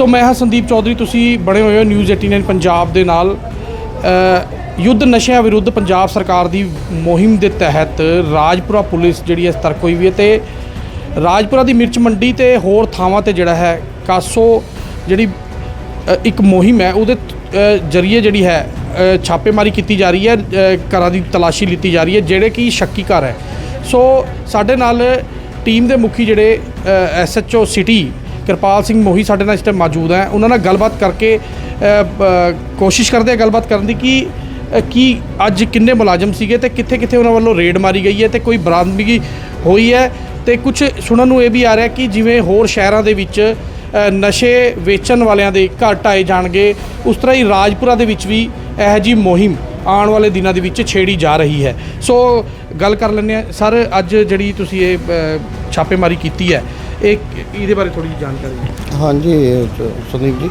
ਸੋ ਮੈਂ ਹਾਂ ਸੰਦੀਪ ਚੌਧਰੀ, ਤੁਸੀਂ ਬਣੇ ਹੋਏ ਹੋ ਨਿਊਜ਼ 89 ਪੰਜਾਬ ਦੇ ਨਾਲ। ਯੁੱਧ ਨਸ਼ਿਆਂ ਵਿਰੁੱਧ ਪੰਜਾਬ ਸਰਕਾਰ ਦੀ ਮੁਹਿੰਮ ਦੇ ਤਹਿਤ ਰਾਜਪੁਰਾ ਪੁਲਿਸ ਜਿਹੜੀ ਹੈ ਸਤਰਕ ਹੋਈ ਵੀ ਹੈ ਤੇ ਰਾਜਪੁਰਾ ਦੀ ਮਿਰਚ ਮੰਡੀ ਤੇ ਹੋਰ ਥਾਵਾਂ ਤੇ ਜਿਹੜਾ ਹੈ ਕਾਸੋ ਜਿਹੜੀ ਇੱਕ ਮੁਹਿੰਮ ਹੈ, ਉਹਦੇ ਜਰੀਏ ਜਿਹੜੀ ਹੈ ਛਾਪੇਮਾਰੀ ਕੀਤੀ ਜਾ ਰਹੀ ਹੈ ਘਰਾਂ ਦੀ ਤਲਾਸ਼ੀ ਲਿੱਤੀ ਜਾ ਰਹੀ ਹੈ, ਜਿਹੜੇ ਕਿ ਸ਼ੱਕੀ ਘਰ ਹੈ। ਸੋ ਸਾਡੇ ਨਾਲ ਟੀਮ ਦੇ ਮੁਖੀ ਜਿਹੜੇ ਐਸਐਚਓ ਸਿਟੀ ਕਿਰਪਾਲ ਸਿੰਘ ਮੋਹੀ ਸਾਡੇ ਨਾਲ ਇਸ ਟਾਈਮ ਮੌਜੂਦ ਹੈ। ਉਹਨਾਂ ਨਾਲ ਗੱਲਬਾਤ ਕਰਕੇ ਕੋਸ਼ਿਸ਼ ਕਰਦੇ ਆ ਗੱਲਬਾਤ ਕਰਨ ਦੀ ਕਿ ਕੀ ਅੱਜ ਕਿੰਨੇ ਮੁਲਾਜ਼ਮ ਸੀਗੇ ਤੇ ਕਿੱਥੇ ਕਿੱਥੇ ਉਹਨਾਂ ਵੱਲੋਂ ਰੇਡ ਮਾਰੀ ਗਈ ਹੈ ਤੇ ਕੋਈ ਬਰਾਮਦਗੀ ਹੋਈ ਹੈ। ਤੇ ਕੁਝ ਸੁਣਨ ਨੂੰ ਇਹ ਵੀ ਆ ਰਿਹਾ ਕਿ ਜਿਵੇਂ ਹੋਰ ਸ਼ਹਿਰਾਂ ਦੇ ਵਿੱਚ ਨਸ਼ੇ ਵੇਚਣ ਵਾਲਿਆਂ ਦੇ ਘਰ ਢਾਏ ਜਾਣਗੇ, ਉਸ ਤਰ੍ਹਾਂ ਹੀ ਰਾਜਪੁਰਾ ਦੇ ਵਿੱਚ ਵੀ ਇਹੋ ਜੀ ਮੁਹਿੰਮ ਆਉਣ ਵਾਲੇ ਦਿਨਾਂ ਦੇ ਵਿੱਚ ਛੇੜੀ ਜਾ ਰਹੀ ਹੈ। ਸੋ, ਗੱਲ ਕਰ ਲੈਂਦੇ ਆ ਸਰ, ਅੱਜ ਜਿਹੜੀ ਤੁਸੀਂ ਇਹ ਛਾਪੇਮਾਰੀ ਕੀਤੀ ਹੈ ਇਹ ਇਹਦੇ ਬਾਰੇ ਥੋੜੀ ਜਿਹੀ ਜਾਣਕਾਰੀ ਦਿਓ। ਹਾਂਜੀ ਇਹ ਸੰਦੀਪ ਜੀ।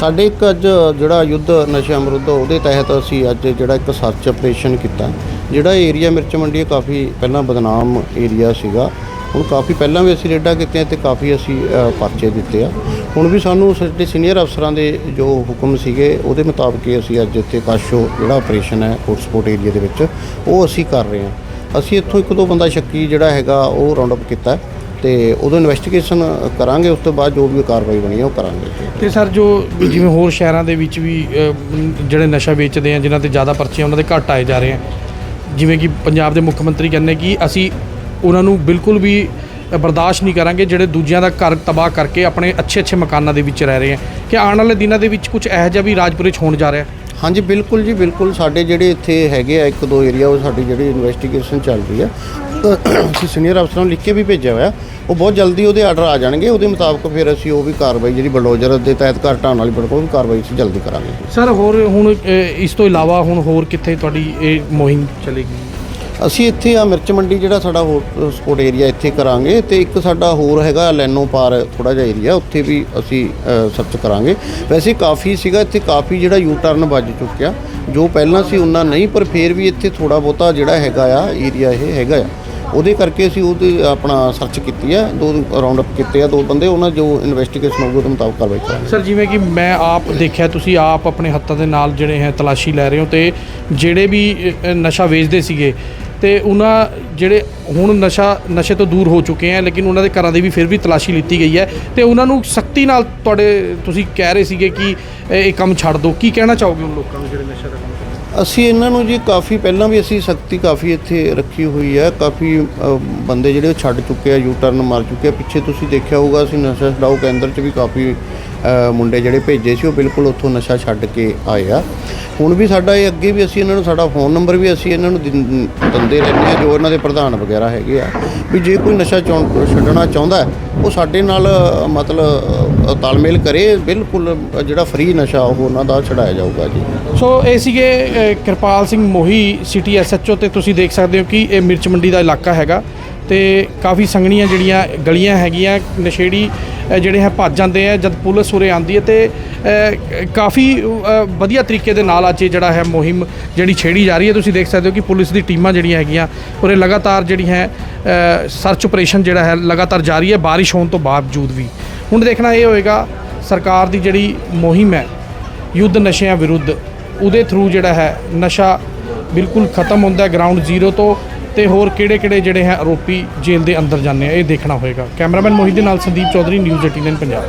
ਸਾਡੇ ਇੱਕ ਅੱਜ ਜਿਹੜਾ ਯੁੱਧ ਨਸ਼ਿਆਂ ਵਿਰੁੱਧ ਉਹਦੇ ਤਹਿਤ ਅਸੀਂ ਅੱਜ ਜਿਹੜਾ ਇੱਕ ਸਰਚ ਆਪਰੇਸ਼ਨ ਕੀਤਾ। ਜਿਹੜਾ ਏਰੀਆ ਮਿਰਚ ਮੰਡੀ ਕਾਫੀ ਪਹਿਲਾਂ ਬਦਨਾਮ ਏਰੀਆ ਸੀਗਾ। ਹੁਣ ਕਾਫੀ ਪਹਿਲਾਂ ਵੀ ਅਸੀਂ ਰੇਡਾਂ ਕੀਤੀਆਂ ਤੇ ਕਾਫੀ ਅਸੀਂ ਅ, ਪਰਚੇ ਦਿੱਤੇ ਆ। ਹੁਣ ਵੀ ਸਾਨੂੰ ਸਾਡੇ ਸੀਨੀਅਰ ਅਫਸਰਾਂ ਦੇ ਜੋ ਹੁਕਮ ਸੀਗੇ ਉਹਦੇ ਮੁਤਾਬਕ ਹੀ ਅਸੀਂ ਅੱਜ ਇੱਥੇ ਕਾਸ਼ੋ ਜਿਹੜਾ ਆਪਰੇਸ਼ਨ ਹੈ ਹੌਟਸਪੌਟ ਏਰੀਆ ਦੇ ਵਿੱਚ ਉਹ ਅਸੀਂ ਕਰ ਰਹੇ ਹਾਂ। ਅਸੀਂ ਇੱਥੋਂ ਇੱਕ ਦੋ ਬੰਦਾ ਸ਼ੱਕੀ ਜਿਹੜਾ ਹੈਗਾ ਉਹ ਰਾਉਂਡ ਅਪ ਕੀਤਾ। ਤੇ ਉਦੋਂ ਇਨਵੈਸਟੀਗੇਸ਼ਨ ਕਰਾਂਗੇ ਉਸ ਤੋਂ ਬਾਅਦ ਜੋ ਵੀ ਕਾਰਵਾਈ ਬਣੀ ਹੈ ਉਹ ਕਰਾਂਗੇ। ਤੇ ਸਰ ਜੋ ਜਿਵੇਂ ਹੋਰ ਸ਼ਹਿਰਾਂ ਦੇ ਵਿੱਚ ਵੀ ਅ, ਜਿਹੜੇ ਨਸ਼ਾ ਵੇਚਦੇ ਆ ਜਿਨ੍ਹਾਂ ਤੇ ਜ਼ਿਆਦਾ ਪਰਚੇ ਆ ਉਹਨਾਂ ਦੇ ਘੱਟ ਆਏ ਜਾ ਰਹੇ ਆ। ਜਿਵੇਂ ਕਿ ਪੰਜਾਬ ਦੇ ਮੁੱਖ ਮੰਤਰੀ ਕਹਿੰਦੇ ਕਿ ਅਸੀਂ ਉਹਨਾਂ ਨੂੰ ਬਿਲਕੁਲ ਵੀ ਅ, ਬਰਦਾਸ਼ਤ ਨਹੀਂ ਕਰਾਂਗੇ ਜਿਹੜੇ ਦੂਜਿਆਂ ਦਾ ਘਰ ਤਬਾਹ ਕਰਕੇ ਆਪਣੇ ਅੱਛੇ ਅੱਛੇ ਮਕਾਨਾਂ ਦੇ ਵਿੱਚ ਰਹਿ ਰਹੇ ਆ। ਕਿ ਆਉਣ ਵਾਲੇ ਦਿਨਾਂ ਦੇ ਵਿੱਚ ਕੁਝ ਇਹੋ ਜਿਹਾ ਵੀ ਰਾਜਪੁਰੇ 'ਚ ਹੋਣ ਜਾ ਰਿਹਾ। ਹਾਂਜੀ, ਬਿਲਕੁਲ ਜੀ, ਬਿਲਕੁਲ। ਸਾਡੇ ਜਿਹੜੇ ਇੱਥੇ ਹੈਗੇ ਆ, ਇੱਕ ਦੋ ਏਰੀਆ ਉਹ ਸਾਡੀ ਜਿਹੜੀ ਇਨਵੈਸਟੀਗੇਸ਼ਨ ਚੱਲ ਰਹੀ ਆ। ਅਸੀਂ ਸੀਨੀਅਰ ਅਫਸਰਾਂ ਨੂੰ ਲਿਖ ਕੇ ਵੀ ਭੇਜਿਆ ਹੋਇਆ। ਉਹ ਬਹੁਤ ਜਲਦੀ ਉਹਦੇ ਆਰਡਰ ਆ ਜਾਣਗੇ। ਉਹਦੇ ਮੁਤਾਬਕ ਫਿਰ ਅਸੀਂ ਉਹ ਵੀ ਕਾਰਵਾਈ ਜਿਹੜੀ ਬਲਡੋਜ਼ਰ ਦੇ ਤਹਿਤ ਘਰ ਢਾਉਣ ਵਾਲੀ ਬਿਲਕੁਲ ਵੀ ਕਾਰਵਾਈ ਅਸੀਂ ਜਲਦੀ ਕਰਾਂਗੇ। ਸਰ ਹੋਰ ਹੁਣ ਇਸ ਤੋਂ ਇਲਾਵਾ ਹੁਣ ਹੋਰ ਕਿੱਥੇ ਤੁਹਾਡੀ ਇਹ ਮੁਹਿੰਮ ਚੱਲੇਗੀ? ਅਸੀਂ ਇੱਥੇ ਆ ਮਿਰਚ ਮੰਡੀ ਜਿਹੜਾ ਸਾਡਾ ਹੋਰ ਸਪੋਰਟ ਏਰੀਆ ਇੱਥੇ ਕਰਾਂਗੇ ਤੇ ਇੱਕ ਸਾਡਾ ਹੋਰ ਹੈਗਾ ਲੈਨੋ ਪਾਰ ਥੋੜਾ ਜਿਹਾ ਏਰੀਆ ਉੱਥੇ ਵੀ ਅਸੀਂ ਸਰਚ ਕਰਾਂਗੇ। ਵੈਸੇ ਕਾਫੀ ਸੀਗਾ, ਇੱਥੇ ਕਾਫੀ ਜਿਹੜਾ ਯੂ ਟਰਨ ਵੱਜ ਚੁੱਕਿਆ। ਜੋ ਪਹਿਲਾਂ ਸੀ ਉਹਨਾਂ ਨਹੀਂ, ਪਰ ਫੇਰ ਵੀ ਇੱਥੇ ਥੋੜਾ ਬਹੁਤਾ ਜਿਹੜਾ ਹੈਗਾ ਆ ਏਰੀਆ ਇਹ ਹੈਗਾ ਆ। ਉਹਦੇ ਕਰਕੇ ਅਸੀਂ ਉਹਦੀ ਆਪਣਾ ਸਰਚ ਕੀਤੀ ਆ, ਦੋ ਰਾਉਂਡ ਅਪ ਕੀਤੇ ਆ ਦੋ ਬੰਦੇ, ਉਹਨਾਂ ਜੋ ਇਨਵੈਸਟੀਗੇਸ਼ਨ ਹੋਊਗੀ ਉਹਦੇ ਮੁਤਾਬਕ ਕਾਰਵਾਈ ਕਰਾਂਗੇ। ਸਰ ਜਿਵੇਂ ਕਿ ਮੈਂ ਆਪ ਦੇਖਿਆ, ਤੁਸੀਂ ਆਪ ਆਪਣੇ ਹੱਥਾਂ ਦੇ ਨਾਲ ਜਿਹੜੇ ਹੈ ਤਲਾਸ਼ੀ ਲੈ ਰਹੇ ਹੋ ਤੇ ਜਿਹੜੇ ਵੀ ਨਸ਼ਾ ਵੇਚਦੇ ਸੀਗੇ ਤੇ ਉਹਨਾਂ ਜਿਹੜੇ ਹੁਣ ਨਸ਼ਾ, ਨਸ਼ੇ ਤੋਂ ਦੂਰ ਹੋ ਚੁੱਕੇ ਆ, ਲੇਕਿਨ ਉਹਨਾਂ ਦੇ ਘਰਾਂ ਦੀ ਵੀ ਫਿਰ ਵੀ ਤਲਾਸ਼ੀ ਲਿੱਤੀ ਗਈ ਹੈ। ਤੇ ਉਹਨਾਂ ਨੂੰ ਸਖਤੀ ਨਾਲ ਤੁਹਾਡੇ, ਤੁਸੀਂ ਕਹਿ ਰਹੇ ਸੀਗੇ ਕਿ ਇਹ ਕੰਮ ਛੱਡ ਦਿਓ ਕੀ ਕਹਿਣਾ ਚਾਹੋਗੇ ਉਹ ਲੋਕਾਂ ਨੂੰ ਜਿਹੜੇ ਨਸ਼ਾ ਦਾ ਕੰਮ ਕਰਦੇ ਅਸੀਂ ਇਹਨਾਂ ਨੂੰ ਜੀ ਕਾਫੀ ਪਹਿਲਾਂ ਵੀ ਅਸੀਂ ਸਖਤੀ ਕਾਫੀ ਇੱਥੇ ਰੱਖੀ ਹੋਈ ਹੈ। ਕਾਫੀ ਬੰਦੇ ਜਿਹੜੇ ਉਹ ਛੱਡ ਚੁੱਕੇ ਆ ਯੂ ਟਰਨ ਮਾਰ ਚੁੱਕੇ ਆ। ਪਿੱਛੇ ਤੁਸੀਂ ਦੇਖਿਆ ਹੋਊਗਾ ਅਸੀਂ ਨਸ਼ਾ ਛਡਾਊ ਕੇਂਦਰ 'ਚ ਵੀ ਕਾਫੀ ਮੁੰਡੇ ਜਿਹੜੇ ਭੇਜੇ ਸੀ ਉਹ ਬਿਲਕੁਲ ਉੱਥੋਂ ਨਸ਼ਾ ਛੱਡ ਕੇ ਆਏ ਆ। ਹੁਣ ਵੀ ਸਾਡਾ ਇਹ ਅੱਗੇ ਵੀ ਅਸੀਂ ਇਹਨਾਂ ਨੂੰ, ਸਾਡਾ ਫੋਨ ਨੰਬਰ ਵੀ ਅਸੀਂ ਇਹਨਾਂ ਨੂੰ ਦਿੰ- ਦਿੰਦੇ ਰਹਿੰਦੇ ਆ, ਜੋ ਇਹਨਾਂ ਦੇ ਪ੍ਰਧਾਨ ਵਗੈਰਾ ਹੈਗੇ ਆ। ਵੀ ਜੇ ਕੋਈ ਨਸ਼ਾ ਚਾਹੁੰ- ਛੱਡਣਾ ਚਾਹੁੰਦਾ ਉਹ ਸਾਡੇ ਨਾਲ, ਮਤਲਬ ਤਾਲਮੇਲ ਕਰੇ, ਬਿਲਕੁਲ ਜਿਹੜਾ ਫ੍ਰੀ ਨਸ਼ਾ ਉਹ ਉਹਨਾਂ ਦਾ ਛਡਾਇਆ ਜਾਊਗਾ ਜੀ। ਸੋ ਇਹ ਸੀਗੇ ਕਿਰਪਾਲ ਸਿੰਘ ਮੋਹੀ, ਸਿਟੀ ਐਸਐਚਓ ਤੇ ਤੁਸੀਂ ਦੇਖ ਸਕਦੇ ਹੋ ਕਿ ਇਹ ਮਿਰਚ ਮੰਡੀ ਦਾ ਇਲਾਕਾ ਹੈਗਾ। ਤੇ ਕਾਫੀ ਸੰਘਣੀਆਂ ਜਿਹੜੀਆਂ ਗਲੀਆਂ ਹੈਗੀਆਂ, ਨਸ਼ੇੜੀ ਜਿਹੜੇ ਹੈ ਭੱਜ ਜਾਂਦੇ ਆ ਜਦ ਪੁਲਿਸ ਉਰੇ ਆਉਂਦੀ ਹੈ ਤੇ ਕਾਫੀ ਵਧੀਆ ਤਰੀਕੇ ਦੇ ਨਾਲ ਅੱਜ ਇਹ ਜਿਹੜਾ ਹੈ ਮੁਹਿੰਮ ਜਿਹੜੀ ਛੇੜੀ ਜਾ ਰਹੀ ਹੈ। ਤੁਸੀਂ ਦੇਖ ਸਕਦੇ ਹੋ ਕਿ ਪੁਲਿਸ ਦੀ ਟੀਮਾਂ ਜਿਹੜੀਆਂ ਹੈਗੀਆਂ, ਉਰੇ ਲਗਾਤਾਰ ਜਿਹੜੀ ਹੈ ਸਰਚ ਆਪਰੇਸ਼ਨ ਜਿਹੜਾ ਹੈ ਲਗਾਤਾਰ ਜਾਰੀ ਹੈ, ਬਾਰਿਸ਼ ਹੋਣ ਤੋਂ ਬਾਵਜੂਦ ਵੀ। ਹੁਣ ਦੇਖਣਾ ਇਹ ਹੋਏਗਾ, ਸਰਕਾਰ ਦੀ ਜਿਹੜੀ ਮੁਹਿੰਮ ਹੈ, ਯੁੱਧ ਨਸ਼ਿਆਂ ਵਿਰੁੱਧ, ਉਹਦੇ ਥਰੂ ਜਿਹੜਾ ਹੈ, ਨਸ਼ਾ ਬਿਲਕੁਲ ਖਤਮ ਹੁੰਦਾ ਹੈ ਗਰਾਊਂਡ ਜ਼ੀਰੋ ਤੋਂ ਤੇ ਹੋਰ ਕਿਹੜੇ ਕਿਹੜੇ ਜਿਹੜੇ ਹੈ ਆਰੋਪੀ ਜੇਲ੍ਹ ਦੇ ਅੰਦਰ ਜਾਂਦੇ ਆ, ਇਹ ਦੇਖਣਾ ਹੋਏਗਾ। ਕੈਮਰਾਮੈਨ ਮੋਹਿਤ ਦੇ ਨਾਲ ਸੰਦੀਪ ਚੌਧਰੀ, ਨਿਊਜ਼ 18 ਪੰਜਾਬ।